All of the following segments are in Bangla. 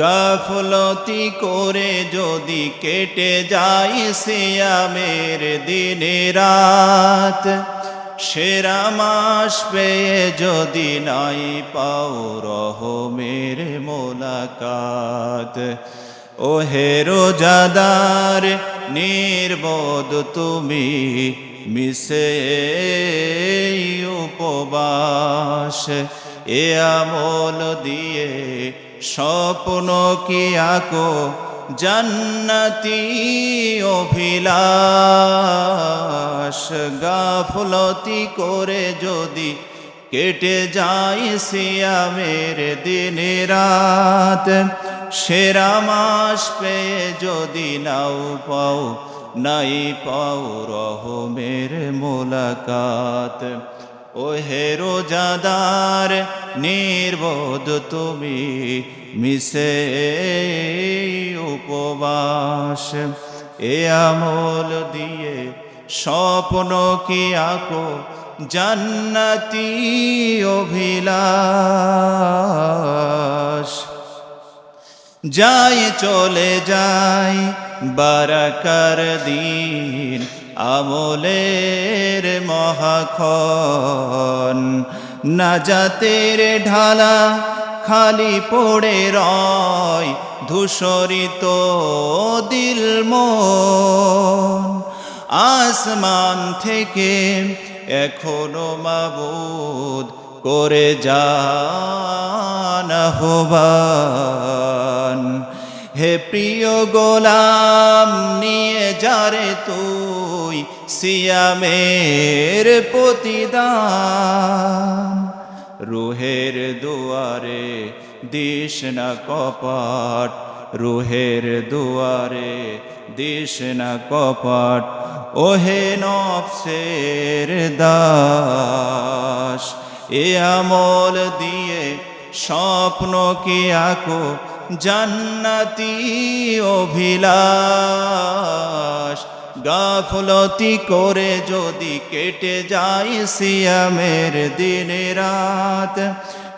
গাফলতি করে যদি কেটে যায় সিয়ামের দিনে রাত, সেরা মাস পেয়ে যদি নাই পাও রহমের মোলাকাত। ও হেরো জাদার নির্বোধ তুমি মিশে উপবাস। এ আমল দিয়ে স্বপ্ন কি আঁকো? জান্নাতি অভিলাষ গাফলতি করে যদি কেটে যায় সিয়ামের দিনে রাত, সেরা মাস পেয়ে যদি নাও পাও, নাই পাও রহমের মোলাকাত। ও হেরো রোজাদার, নির্বোধ তুমি মিশে উপবাস। এ আমল দিয়ে স্বপ্ন কি আকো? জান্নাতি অভিলাষ। যাই চলে যাই বারাকার দিন, আমলের মহাখন না নাজাতের ঢালা খালি পড়ে রয়, ধূসরিত দিল মন। আসমান থেকে এখনও মাবুদ করে যান আহ্বান। হে প্রিয় গোলাম, নিয়ে যারে তুই সিয়ামের প্রতিদান। রুহের দুয়ারে দিস না কপাট, রুহের দুয়ারে দিস না কপাট, ওহে নফসের দাস, এ আমল দিয়ে স্বপ্ন কি আঁকো? জান্নাতি অভিলাষ, গাফলতি করে যদি কেটে যায় সিয়ামের দিনে রাত,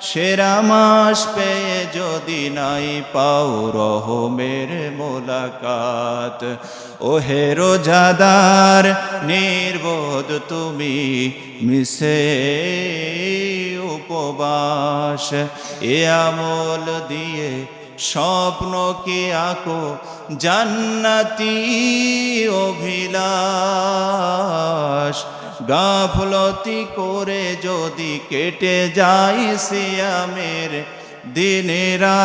সেরা মাস পেয়ে যদি নাই পাও রহমের মোলাকাত। ও হেরো জাদার নির্বোধ তুমি মিশে উপবাস, এ আমল দিয়ে স্বপ্ন কি আঁকো জান্নাতি অভিলাষ। গাফলতি করে যদি কেটে যাই সিয়ামের দিনেরা